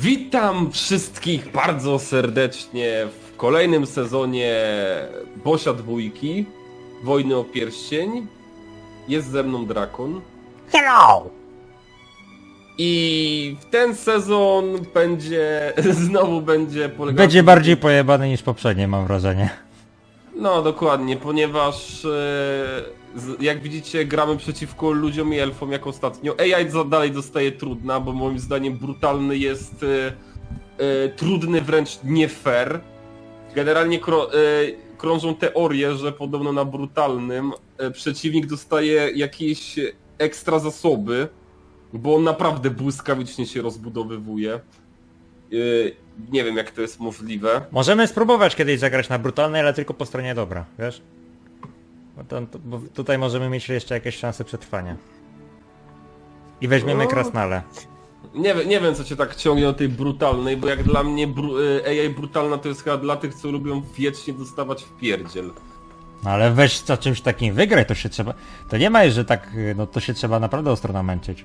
Witam wszystkich bardzo serdecznie w kolejnym sezonie Bosia Dwójki, Wojny o Pierścień. Jest ze mną Drakon. Hello! I w ten sezon będzie, znowu będzie polegał... Będzie bardziej pojebany niż poprzednie, mam wrażenie. No dokładnie, ponieważ e, jak widzicie gramy przeciwko ludziom i elfom jak ostatnio. AI dalej dostaje trudna, bo moim zdaniem brutalny jest e, e, trudny wręcz nie fair. Generalnie krążą teorie, że podobno na brutalnym przeciwnik dostaje jakieś ekstra zasoby, bo on naprawdę błyskawicznie się rozbudowywuje. E, nie wiem jak to jest możliwe. Możemy spróbować kiedyś zagrać na brutalnej, ale tylko po stronie dobra, wiesz? Bo, to, to, bo tutaj możemy mieć jeszcze jakieś szanse przetrwania. I weźmiemy O. krasnale. Nie, wiem- nie wiem, co cię tak ciągnie do tej brutalnej, bo jak dla mnie bru, y, AI brutalna to jest chyba dla tych, co lubią wiecznie dostawać w pierdziel. No ale weź za czymś takim wygraj, to się trzeba... To nie ma, że tak, y, no to się trzeba naprawdę ostro namęczyć.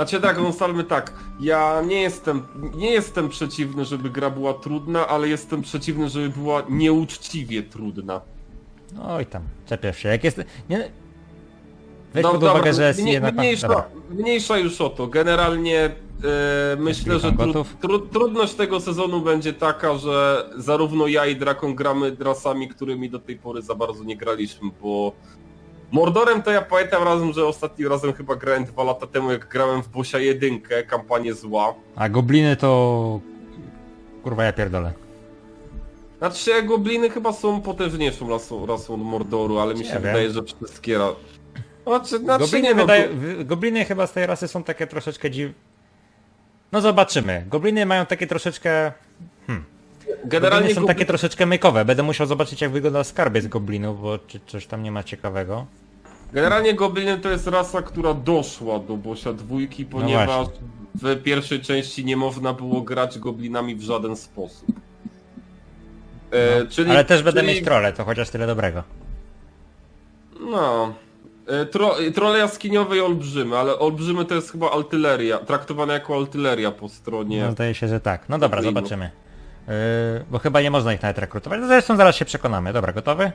Znaczy tak, no ustalmy tak, ja nie jestem, nie jestem przeciwny, żeby gra była trudna, ale jestem przeciwny, żeby była nieuczciwie trudna. Oj tam, czepiasz się. Jak jest... Nie... Weź No pod dobra, uwagę, że jest mnie- jednak... mniejsza, Dobra. mniejsza już o to. Generalnie e, myślę, że tru, tru, trudność tego sezonu będzie taka, że zarówno ja i Drakon gramy rasami, którymi do tej pory za bardzo nie graliśmy, bo Mordorem to ja pamiętam razem, że ostatnim razem chyba grałem dwa lata temu, jak grałem w Bosia jedynkę, kampanię zła. A gobliny to... Kurwa ja pierdolę. Znaczy gobliny chyba są potężniejszą rasą, rasą od Mordoru, ale mi się wiem. wydaje, że wszystkie ra... Znaczy, znaczy Gobliny, nie, no, wydaje, gobliny chyba z tej rasy są takie troszeczkę dziw... No zobaczymy. Gobliny mają takie troszeczkę... Generalnie Gobliny są takie troszeczkę mykowe. Będę musiał zobaczyć jak wygląda skarbiec goblinów, bo czy coś tam nie ma ciekawego. Generalnie gobliny to jest rasa, która doszła do Bosia dwójki, ponieważ No właśnie. w pierwszej części nie można było grać goblinami w żaden sposób. E, czyli, No, Ale też będę czyli, mieć trole, to chociaż tyle dobrego. No. E, Tro, e, trole jaskiniowe i olbrzymy, ale olbrzymy to jest chyba artyleria, traktowane jako artyleria po stronie. No zdaje się, że tak. No dobra, zobaczymy. Yy, bo chyba nie można ich nawet rekrutować. No zresztą zaraz się przekonamy. Dobra, gotowy? E,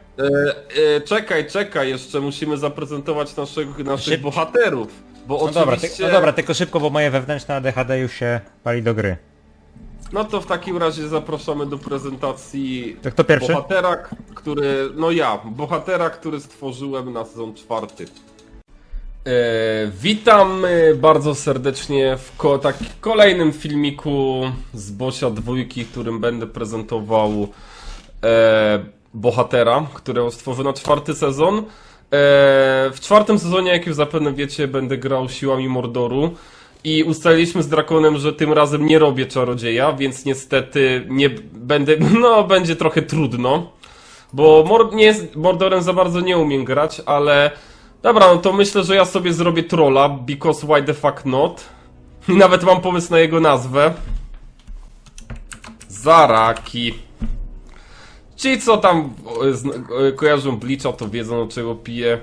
e, czekaj, czekaj, jeszcze musimy zaprezentować naszych, naszych Szyb- bohaterów. Bo No dobra, ty, oczywiście... no dobra, tylko szybko, bo moje wewnętrzne ADHD już się pali do gry. No to w takim razie zapraszamy do prezentacji To kto pierwszy? bohatera, który, no ja, bohatera, który stworzyłem na sezon czwarty. E, witam e, bardzo serdecznie w ko tak, kolejnym filmiku z Bosia dwójki, którym będę prezentował e, bohatera, którego stworzę na czwarty sezon. E, w czwartym sezonie, jak już zapewne wiecie, będę grał siłami Mordoru. I ustaliliśmy z Drakonem, że tym razem nie robię czarodzieja, więc niestety nie będę, no będzie trochę trudno. Bo Mor nie jest, Mordorem za bardzo nie umiem grać, ale dobra, no to myślę, że ja sobie zrobię trolla, because why the fuck not. I nawet mam pomysł na jego nazwę. Zaraki. Ci co tam kojarzą Bleacha, to wiedzą o czego piję.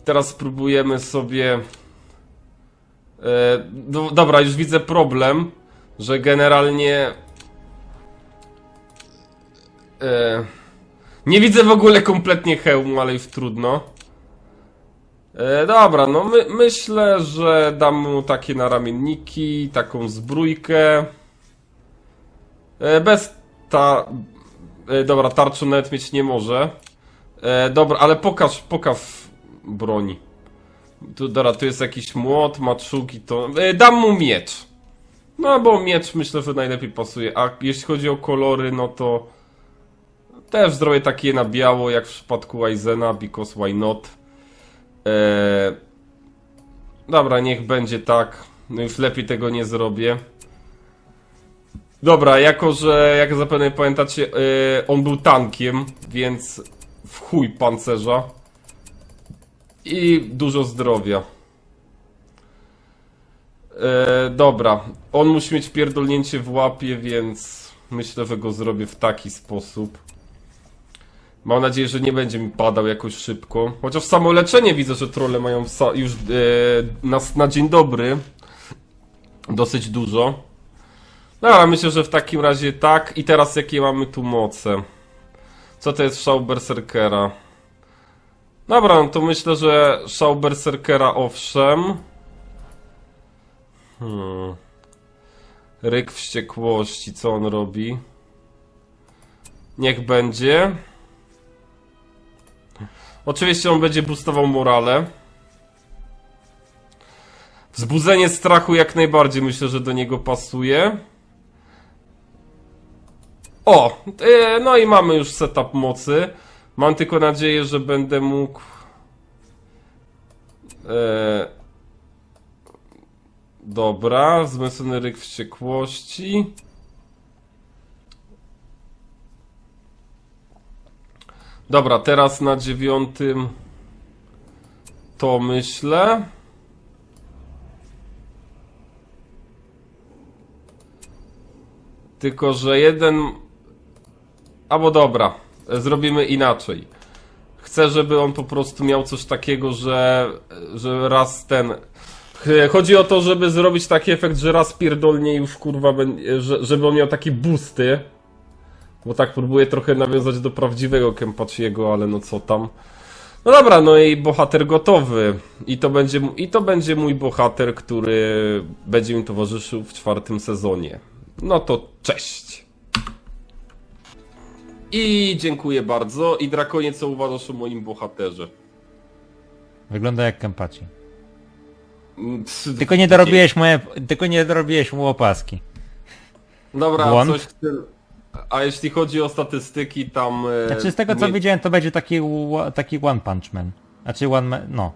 I teraz spróbujemy sobie... E, no, dobra, już widzę problem, że generalnie... E, nie widzę w ogóle kompletnie hełmu, ale już trudno. E, dobra, no my, myślę, że dam mu takie naramienniki, taką zbrójkę. E, bez ta... E, dobra, tarczu nawet mieć nie może. E, dobra, ale pokaż, pokaż broni. Tu, dobra, tu jest jakiś młot, maczugi, to... E, dam mu miecz. No, bo miecz myślę, że najlepiej pasuje. A jeśli chodzi o kolory, no to... Też zrobię takie na biało, jak w przypadku Wizena, because why not. Eee... Dobra, niech będzie tak. No już lepiej tego nie zrobię. Dobra, jako że, jak zapewne pamiętacie, e, on był tankiem, więc w chuj pancerza. I dużo zdrowia. E, dobra, on musi mieć pierdolnięcie w łapie, więc myślę, że go zrobię w taki sposób. Mam nadzieję, że nie będzie mi padał jakoś szybko. Chociaż samo leczenie widzę, że trolle mają już e, na, na dzień dobry dosyć dużo. Dobra, myślę, że w takim razie tak. I teraz jakie mamy tu moce? Co to jest szał berserkera? Dobra, no to myślę, że szał berserkera owszem. Hmm. Ryk wściekłości, co on robi? Niech będzie. Oczywiście on będzie boostował morale. Wzbudzenie strachu jak najbardziej myślę, że do niego pasuje. O! e, No i mamy już setup mocy. Mam tylko nadzieję, że będę mógł. E, dobra, zmysłny ryk wściekłości. Dobra, teraz na dziewiątym to myślę. Tylko, że jeden. Albo dobra, zrobimy inaczej. Chcę, żeby on po prostu miał coś takiego, że, że raz ten. Chodzi o to, żeby zrobić taki efekt, że raz pierdolnie już kurwa, żeby on miał takie boosty. Bo tak próbuję trochę nawiązać do prawdziwego Kempachiego, ale no co tam. No dobra, no i bohater gotowy. I to będzie, I to będzie mój bohater, który będzie mi towarzyszył w czwartym sezonie. No to cześć. I dziękuję bardzo. I Drakonie, co uważasz o moim bohaterze? Wygląda jak Kempachi. Mm, Tylko nie dorobiłeś moje, tylko nie dorobiłeś mu opaski. Dobra, Błąd? coś w stylu. A jeśli chodzi o statystyki, tam. e, Znaczy z tego co nie- widziałem to będzie taki, taki one punch man. Znaczy one man, no.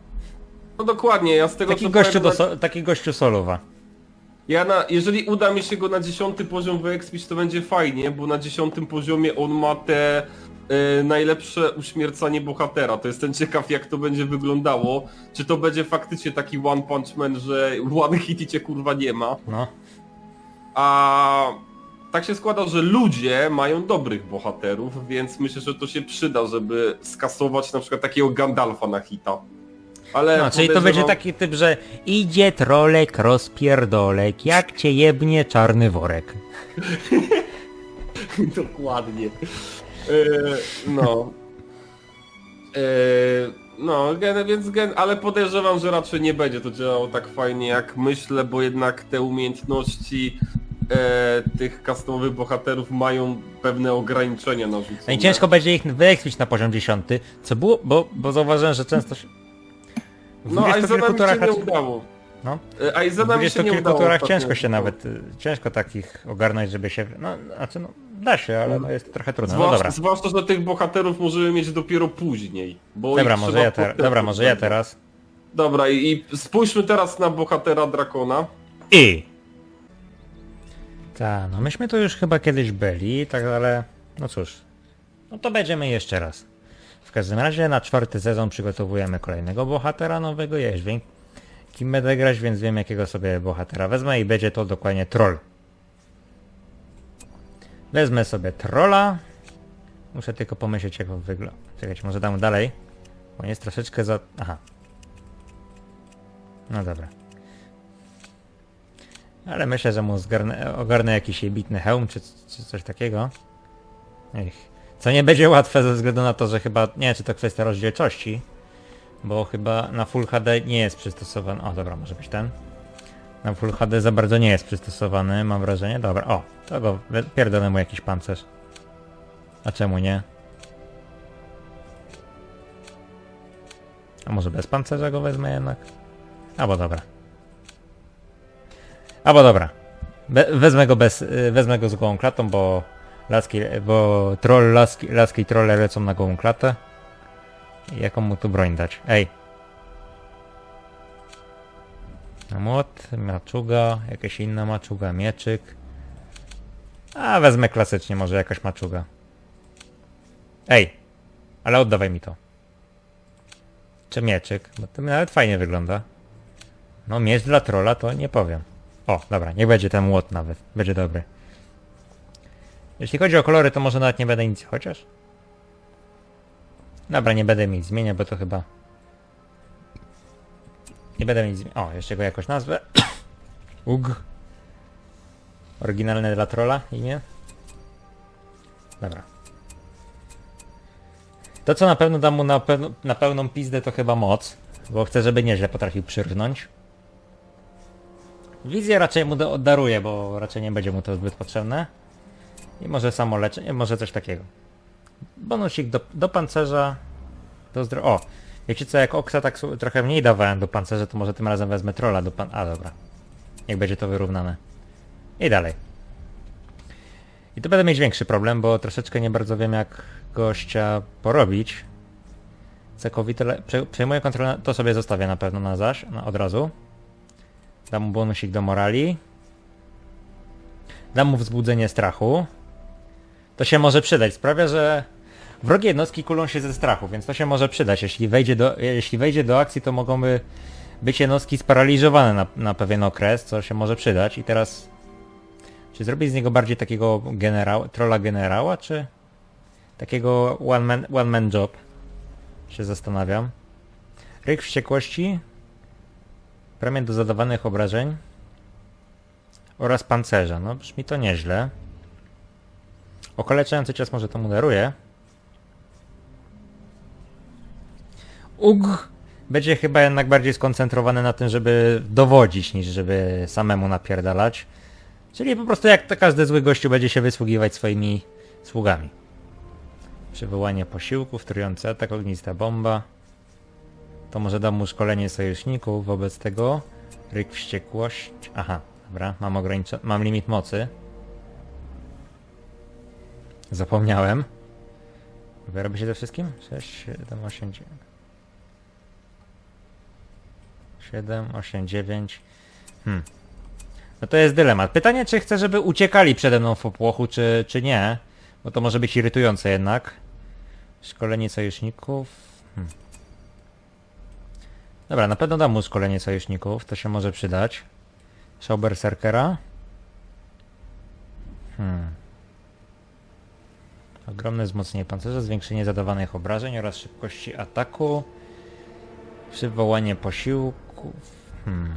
No dokładnie, ja z tego Taki co gościu, do pamiętam, so, taki gościu solowa. Ja na, jeżeli uda mi się go na dziesiąty poziom wyekspić, to będzie fajnie, bo na dziesiątym poziomie on ma te e, najlepsze uśmiercanie bohatera. To jestem ciekaw jak to będzie wyglądało. Czy to będzie faktycznie taki one punch man, że one hit i cię kurwa nie ma. No. A tak się składa, że ludzie mają dobrych bohaterów, więc myślę, że to się przyda, żeby skasować na przykład takiego Gandalfa na hita. Ale no czyli to będzie taki typ, że idzie trolek rozpierdolek, jak cię jebnie czarny worek. Dokładnie. E, no. E, no, gen, więc gen, ale podejrzewam, że raczej nie będzie to działało tak fajnie jak myślę, bo jednak te umiejętności e, tych customowych bohaterów mają pewne ograniczenia narzucone. No i ciężko będzie ich wyekspić na poziom 10, co było, bo, bo zauważyłem, że często się... W No, a się nie udało. No. E, A i W się nie 20 udało. ostatnio. ciężko się nawet, ciężko takich ogarnąć, żeby się, no, znaczy no, da się, ale no jest trochę trudno, no Zwłaszcza, dobra. zwłaszcza, że tych bohaterów możemy mieć dopiero później. Dobra, może ja, ter- dobra, może ja teraz. Dobra, i, i spójrzmy teraz na bohatera Drakona. I. Tak, no myśmy tu już chyba kiedyś byli, tak ale no cóż. No to będziemy jeszcze raz. W każdym razie na czwarty sezon przygotowujemy kolejnego bohatera nowego. Wiem kim będę grać, więc wiem jakiego sobie bohatera wezmę i będzie to dokładnie troll. Wezmę sobie trolla. Muszę tylko pomyśleć jak on wygląda. Czekajcie, może dam dalej. Bo on jest troszeczkę za... Aha. No dobra. Ale myślę, że mu zgarnę, ogarnę jakiś jebitny hełm czy, czy coś takiego. Ech. Co nie będzie łatwe ze względu na to, że chyba, nie wiem czy to kwestia rozdzielczości, bo chyba na Full HD nie jest przystosowany. O dobra, może być ten. Na Full HD za bardzo nie jest przystosowany, mam wrażenie. Dobra, o, to go pierdolę mu jakiś pancerz. A czemu nie? A może bez pancerza go wezmę jednak? Albo dobra. Albo dobra. Be, wezmę go bez, y, wezmę go z gołą klatą, bo laski, bo troll, laski, laski trolle lecą na gołą klatę. Jaką mu tu broń dać? Ej. Młot, maczuga, jakaś inna maczuga, mieczyk. A wezmę klasycznie, może jakaś maczuga. Ej, ale oddawaj mi to. Czy mieczyk, bo to nawet fajnie wygląda. No miecz dla trolla to nie powiem. O, dobra, niech będzie ten młot nawet. Będzie dobry. Jeśli chodzi o kolory, to może nawet nie będę nic chociaż. Dobra, nie będę nic zmieniać, bo to chyba... Nie będę nic zmieniać. O, jeszcze go jakoś nazwę. Ug. Oryginalne dla trolla imię? Dobra. To co na pewno da mu na, pełno, na pełną pizdę to chyba moc, bo chcę, żeby nieźle potrafił przyrwnąć. Wizję raczej mu oddaruję, bo raczej nie będzie mu to zbyt potrzebne. I może samo leczenie, może coś takiego. Bonusik do, do pancerza. Do zdro... O! Wiecie co, jak Oksa tak trochę mniej dawałem do pancerza, to może tym razem wezmę trolla do pan... A, dobra. Jak będzie to wyrównane. I dalej. I tu będę mieć większy problem, bo troszeczkę nie bardzo wiem jak gościa porobić. Całkowite le... prze- przejmuję kontrolę, to sobie zostawię na pewno na zaś, na, od razu. Dam mu bonusik do morali. Dam mu wzbudzenie strachu. To się może przydać. Sprawia, że wrogie jednostki kulą się ze strachu, więc to się może przydać. Jeśli wejdzie do, jeśli wejdzie do akcji, to mogą by być jednostki sparaliżowane na, na pewien okres, co się może przydać. I teraz, czy zrobić z niego bardziej takiego generał, trolla generała, czy takiego one man, one man job? Się zastanawiam. Ryk wściekłości, premię do zadawanych obrażeń oraz pancerza. No brzmi to nieźle. Okaleczający cios może to mu daruje. Ugh będzie chyba jednak bardziej skoncentrowany na tym, żeby dowodzić, niż żeby samemu napierdalać. Czyli po prostu jak to każdy zły gościu będzie się wysługiwać swoimi sługami. Przywołanie posiłków, trujący atak, ognista bomba. To może dam mu szkolenie sojuszników wobec tego. Ryk wściekłość. Aha, dobra, mam ograniczo- mam limit mocy. Zapomniałem. Wyrobi się ze wszystkim? 6, 7, 8, 9. 7, 8, 9. Hmm. No to jest dylemat. Pytanie, czy chcę, żeby uciekali przede mną w popłochu, czy, czy nie? Bo to może być irytujące jednak. Szkolenie sojuszników. Hmm. Dobra, na pewno dam mu szkolenie sojuszników, to się może przydać. Szał berserkera. Hmm. Ogromne wzmocnienie pancerza, zwiększenie zadawanych obrażeń oraz szybkości ataku. Przywołanie posiłków. Hmm.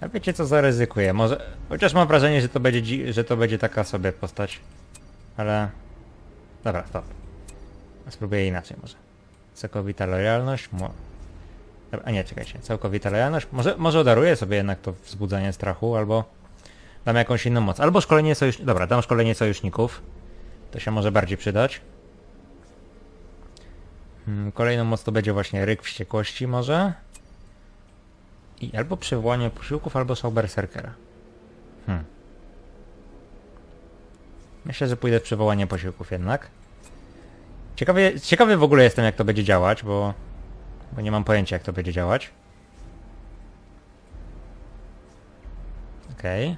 A wiecie co zaryzykuję? Może. Chociaż mam wrażenie, że to będzie, dzi- że to będzie taka sobie postać. Ale. Dobra, stop. Spróbuję inaczej może. Całkowita lojalność. Mo... A nie, czekajcie. Całkowita lojalność. Może, może daruję sobie jednak to wzbudzanie strachu, albo dam jakąś inną moc. Albo szkolenie sojuszników. Dobra, dam szkolenie sojuszników. To się może bardziej przydać. Mm, Kolejną moc to będzie właśnie ryk wściekłości może. I albo przywołanie posiłków, albo szał berserkera. Hmm. Myślę, że pójdę w przywołanie posiłków jednak. Ciekawy, ciekawy w ogóle jestem jak to będzie działać, bo, bo nie mam pojęcia jak to będzie działać. Okej.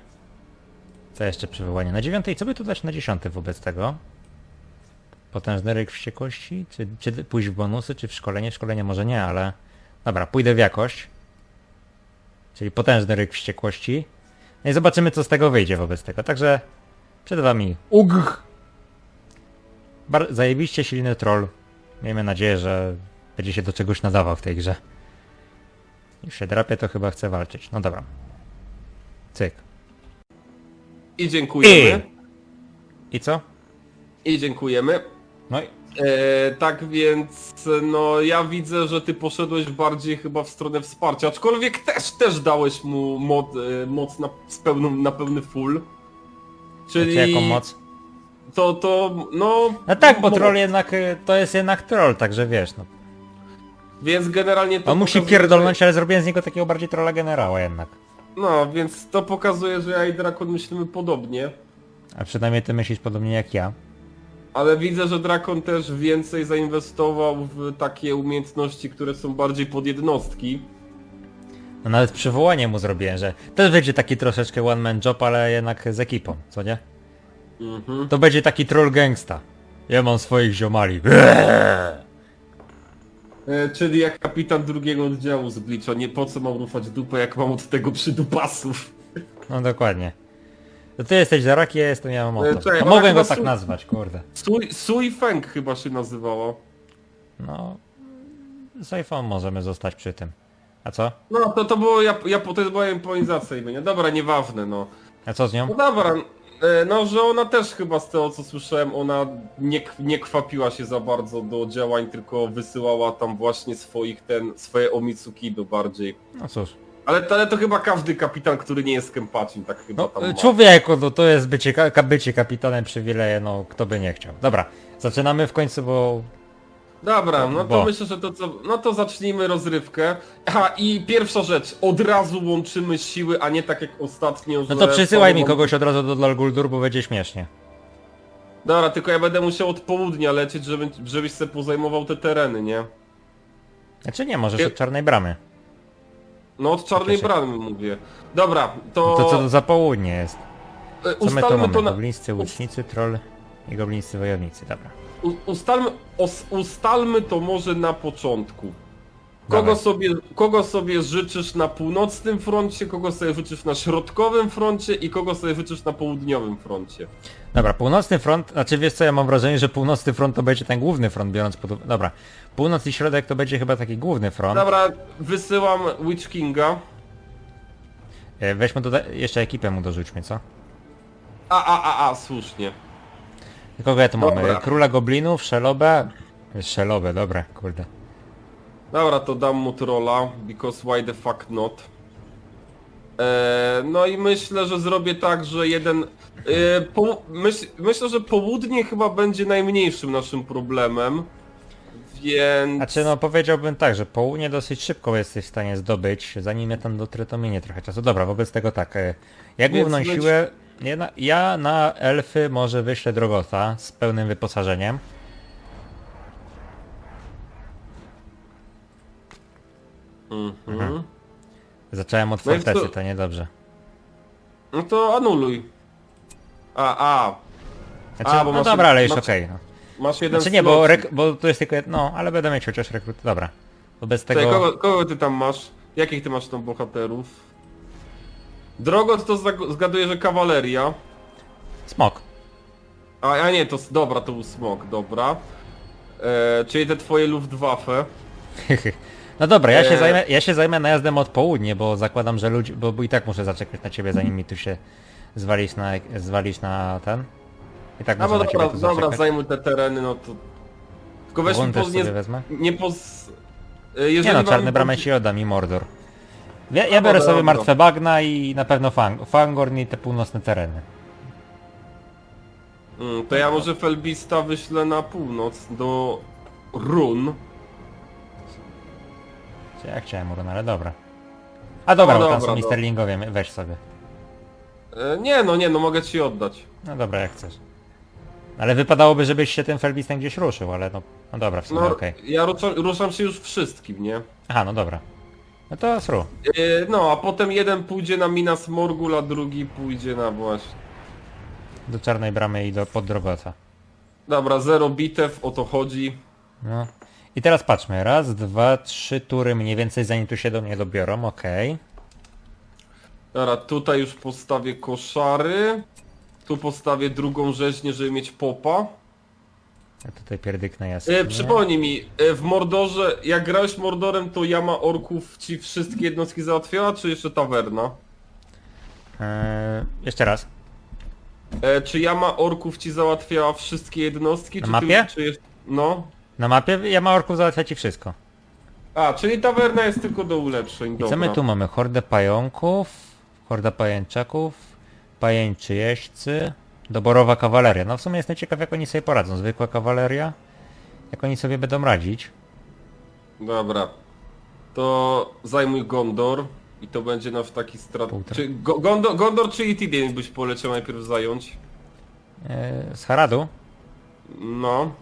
Co jeszcze przywołanie? Na dziewiątej, co by tu dać na dziesiąty wobec tego? Potężny ryk wściekłości? Czy, czy pójść w bonusy, czy w szkolenie? W szkolenie może nie, ale... Dobra, pójdę w jakość. Czyli potężny ryk wściekłości. No i zobaczymy, co z tego wyjdzie wobec tego. Także przed wami UG. Bar zajebiście silny troll. Miejmy nadzieję, że będzie się do czegoś nadawał w tej grze. Już się drapie, to chyba chce walczyć. No dobra. Cyk. I dziękujemy. I co? I dziękujemy. No i E, tak więc, no ja widzę, że ty poszedłeś bardziej chyba w stronę wsparcia, aczkolwiek też, też dałeś mu mod, e, moc na, z pełną, na pełny full. Czyli Czyli... jaką moc? To, to, no... No tak, bo mo- troll jednak, y, to jest jednak troll, także wiesz, no. Więc generalnie to On musi pokazuje, pierdolnąć, ale zrobiłem z niego takiego bardziej trolla generała jednak. Że, no, więc to pokazuje, że ja i Drakon myślimy podobnie. A przynajmniej ty myślisz podobnie jak ja. Ale widzę, że Drakon też więcej zainwestował w takie umiejętności, które są bardziej pod jednostki. No nawet przywołanie mu zrobiłem, że też będzie taki troszeczkę one man job, ale jednak z ekipą, co nie? Mhm. To będzie taki troll gangsta. Ja mam swoich ziomali. E, czyli jak kapitan drugiego oddziału z Bleacha, nie po co mam rufać dupę, jak mam od tego przydupasów. No dokładnie. To ty jesteś Zarak, ja jestem Yamamoto. E, czekaj, No ona mogłem go chyba tak su- nazwać, kurde. Sui, Sui Feng chyba się nazywała. No... Z iPhone możemy zostać przy tym. A co? No to, to było, ja, ja, to była imponizacja imienia. Dobra, nieważne no. A co z nią? No dobra, no że ona też chyba z tego co słyszałem, ona nie, nie kwapiła się za bardzo do działań, tylko wysyłała tam właśnie swoich ten, swoje omitsukido bardziej. No cóż. Ale to, ale to chyba każdy kapitan, który nie jest kępacim, tak chyba No, tam ma. człowieku, no to jest bycie, ka- bycie kapitanem przywileje, no kto by nie chciał. Dobra, zaczynamy w końcu, bo Dobra, no to Bo. myślę, że to co, no to zacznijmy rozrywkę. Aha, i pierwsza rzecz, od razu łączymy siły, a nie tak jak ostatnio, No że... to przysyłaj mi kogoś od razu do Dol Guldur, bo będzie śmiesznie. Dobra, tylko ja będę musiał od południa lecieć, żeby, żebyś sobie pozajmował te tereny, nie? Znaczy nie, możesz od czarnej bramy. No od czarnej Okej, bramy mówię. Dobra, to... No to co to za południe jest? e, Co my tu ustalmy mamy? to na... Goblińscy, łucznicy, troll i goblińscy wojownicy, dobra. Ustalmy, os, ustalmy to może na początku. Kogo Dawaj. sobie, kogo sobie życzysz na północnym froncie, kogo sobie życzysz na środkowym froncie i kogo sobie życzysz na południowym froncie. Dobra, północny front, znaczy wiesz co, ja mam wrażenie, że północny front to będzie ten główny front, biorąc pod uwagę... Dobra, północ i środek to będzie chyba taki główny front. Dobra, wysyłam Witch Kinga. E, Weźmy doda- jeszcze ekipę mu dorzućmy, co? A, a, a, a, słusznie. Kogo ja tu mamy? Dobra. Króla Goblinów, Szelobę? Szelobę, dobra, kurde. Dobra, to dam mu trolla, because why the fuck not. Eee, no i myślę, że zrobię tak, że jeden... E, po, myśl, myślę, że południe chyba będzie najmniejszym naszym problemem. Więc... Znaczy no powiedziałbym tak, że południe dosyć szybko jesteś w stanie zdobyć, zanim ja tam dotrę to minie trochę czasu. Dobra, wobec tego tak, e, ja główną siłę, ja na, ja na elfy może wyślę Drogota z pełnym wyposażeniem. Mhm. Zacząłem od No i fortecy, co- to niedobrze. No to anuluj. A, a, Znaczy, A, bo no masz- dobra, ale już masz- okej. no. masz jeden Znaczy nie, bo, rek- bo tu jest tylko jedno, no, ale będę mieć chociaż rekrut, dobra. Czekaj, tego... kogo, kogo ty tam masz? Jakich ty masz tam bohaterów? Drogot to zag- zgaduję, że kawaleria. Smok. A, a nie, to s- dobra, to był smok, dobra. E, czyli te twoje Luftwaffe. No dobra, ja się, Eee. zajmę, ja się zajmę najazdem od południe, bo zakładam, że ludzi, bo, bo i tak muszę zaczekać na ciebie, zanim mi tu się zwalić na, zwalić na ten. I tak A muszę bo na ciebie dobra, tu dobra, zaczekać. zajmuj te tereny, no to... Tylko weź mi Włącz też poz... nie, wezmę. nie poz... e, Jeżeli Nie no, wam- czarne bramę ci oddam i Mordor. Ja, ja No biorę sobie martwe bagna i na pewno fang, Fangorn i te północne tereny. Mm, to ja może Felbista wyślę na północ, do Run. Czy Ja chciałem Urun, ale dobra. A dobra, No bo tam dobra, są dobra. Misterlingowie, weź sobie. E, nie no, nie no, mogę ci oddać. No dobra, jak chcesz. Ale wypadałoby, żebyś się tym Felbistem gdzieś ruszył, ale no, no dobra, w sumie No, okej. ja ruszam, ruszam się już wszystkim, nie? Aha, no dobra. No to sru. E, no, a potem jeden pójdzie na Minas Morgul, a drugi pójdzie na właśnie... Do czarnej bramy i do pod Drogota. Dobra, zero bitew, o to chodzi. No. I teraz patrzmy. Raz, dwa, trzy tury mniej więcej zanim tu się do mnie dobiorą, okej. Dobra, tutaj już postawię koszary. Tu postawię drugą rzeźnię, żeby mieć popa. Ja tutaj pierdyknę jasno. E, przypomnij mi, e, w Mordorze, jak grałeś Mordorem, to Jama Orków ci wszystkie jednostki załatwiała, czy jeszcze tawerna? Eee, jeszcze raz. E, czy Jama Orków ci załatwiała wszystkie jednostki? Na czy mapie? Ty, czy. No. Na mapie ja ma orków załatwia ci wszystko. A, czyli tawerna jest tylko do ulepszeń, I co my tu mamy? Hordę pająków, horda pajęczaków, pajęczy jeźdźcy, doborowa kawaleria. No w sumie jestem ciekaw jak oni sobie poradzą. Zwykła kawaleria? Jak oni sobie będą radzić? Dobra. To zajmuj Gondor i to będzie nasz taki strat... Półtora. Czy Go Gondor, Gondor czy Itidien byś poleciał najpierw zająć? Eee, z Haradu? No.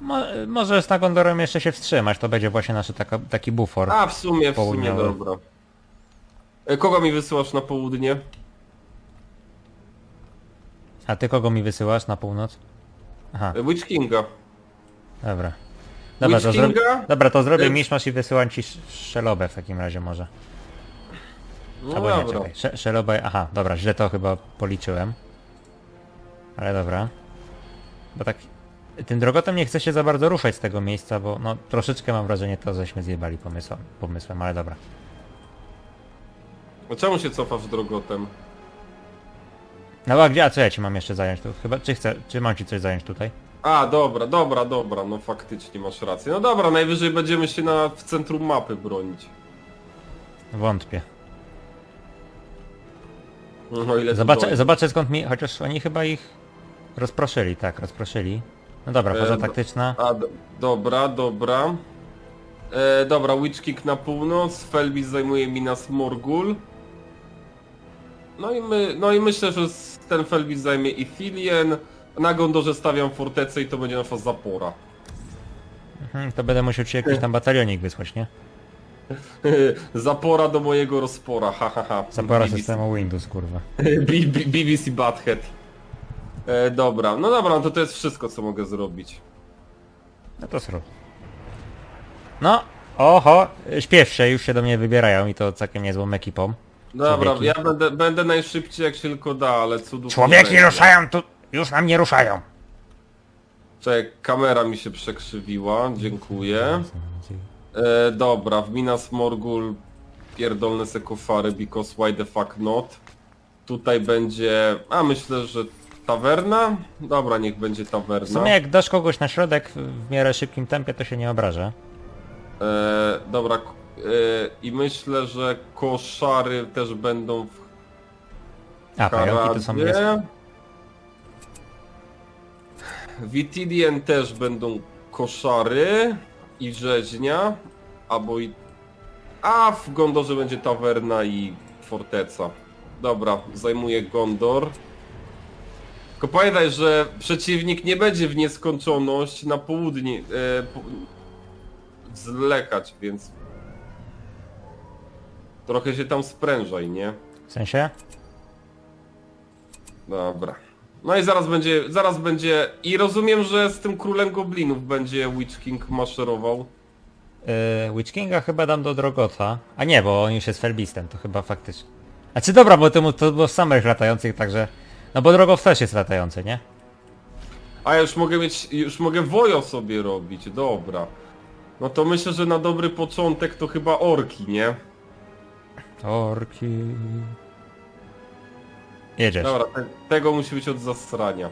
Mo może z Nagondorem jeszcze się wstrzymać, to będzie właśnie nasz taka, taki bufor. A, w sumie, w sumie, Południowy. dobra. E, Kogo mi wysyłasz na południe? A ty kogo mi wysyłasz na północ? Aha, Witch Kinga. dobra. Dobra, Witch to, zro... Kinga? dobra, to zrobię E, miszmasz i wysyłam ci sz- szelobę w takim razie może. No Albo nie, dobra. czekaj. Sze- Szelobę, aha, dobra, źle to chyba policzyłem. Ale dobra. Bo tak... Tym drogotem nie chce się za bardzo ruszać z tego miejsca, bo no troszeczkę mam wrażenie to, żeśmy zjebali pomysłem, pomysłem ale dobra. A czemu się cofasz drogotem? No a gdzie, a co ja ci mam jeszcze zająć tu? Chyba, czy chcę, czy mam ci coś zająć tutaj? A, dobra, dobra, dobra, no faktycznie masz rację. No dobra, najwyżej będziemy się na, w centrum mapy bronić. Wątpię. No ile tu Zobaczę, dojdzie. zobaczę skąd mi, chociaż oni chyba ich rozproszyli, tak, rozproszyli. No dobra, faza E, no- taktyczna. A, do, dobra, dobra. E, dobra, Witch King na północ, Felbis zajmuje Minas Morgul. No i, my, no i myślę, że z- ten Felbis zajmie Ithilien. Na Gondorze stawiam fortecę i to będzie nasza zapora. Mhm, to będę musiał ci jakiś tam batalionik wysłać, nie? zapora do mojego rozpora, ha ha ha. Zapora BBC. systemu Windows, kurwa. BBC Butthead. E, dobra, no dobra, no to to jest wszystko co mogę zrobić. No to zrób. No, oho, śpiesz się, już się do mnie wybierają i to całkiem niezłą ekipą. Dobra, Człowieki. ja będę, będę najszybciej jak się tylko da, ale cudów nie Człowieki będzie. ruszają tu, już na mnie ruszają. Czekaj, kamera mi się przekrzywiła, dziękuję. E, dobra, w Minas Morgul pierdolne sekofary, because why the fuck not. Tutaj będzie, a myślę, że tawerna? Dobra, niech będzie W tawerna. sumie jak dasz kogoś na środek w miarę szybkim tempie, to się nie obraża. E, dobra, k- i myślę, że koszary też będą w A, pająki to są Karadzie. jest. W Itidien też będą koszary i rzeźnia, albo i... A w Gondorze będzie tawerna i forteca. Dobra, zajmuję Gondor. Tylko pamiętaj, że przeciwnik nie będzie w nieskończoność na południe e, po, zlekać, więc trochę się tam sprężaj, nie? W sensie? Dobra. No i zaraz będzie, zaraz będzie... I rozumiem, że z tym królem goblinów będzie Witch King maszerował. Yy, Witch Kinga chyba dam do Drogota. A nie, bo on już jest Felbistem, to chyba faktycznie. A czy dobra, bo to, to było samych latających, także... No bo Drogot też jest latający, nie? A ja już mogę mieć, już mogę wojo sobie robić, dobra. No to myślę, że na dobry początek to chyba orki, nie? Orki... Jedziesz. Dobra, te, tego musi być od zasrania.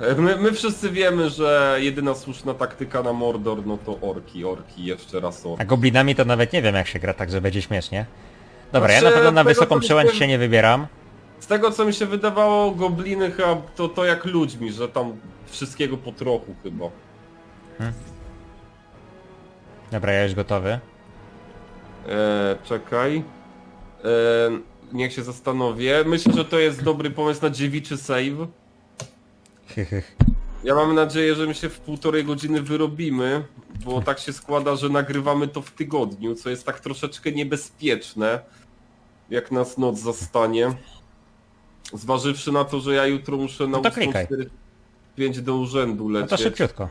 E, My, my wszyscy wiemy, że jedyna słuszna taktyka na Mordor, no to orki, orki, jeszcze raz orki. A goblinami to nawet nie wiem jak się gra, także będzie śmiesznie. Dobra, ja Znaczy, na pewno na tego, wysoką przełęcz się nie wybieram. Z tego co mi się wydawało, gobliny chyba to, to jak ludźmi, że tam wszystkiego po trochu chyba. Dobra, ja już gotowy. E, czekaj. E, niech się zastanowię. Myślę, że to jest dobry pomysł na dziewiczy save. Ja mam nadzieję, że my się w półtorej godziny wyrobimy, bo tak się składa, że nagrywamy to w tygodniu, co jest tak troszeczkę niebezpieczne, jak nas noc zastanie. Zważywszy na to, że ja jutro muszę na No to klikaj. 5 do urzędu No lecieć. to szybciutko.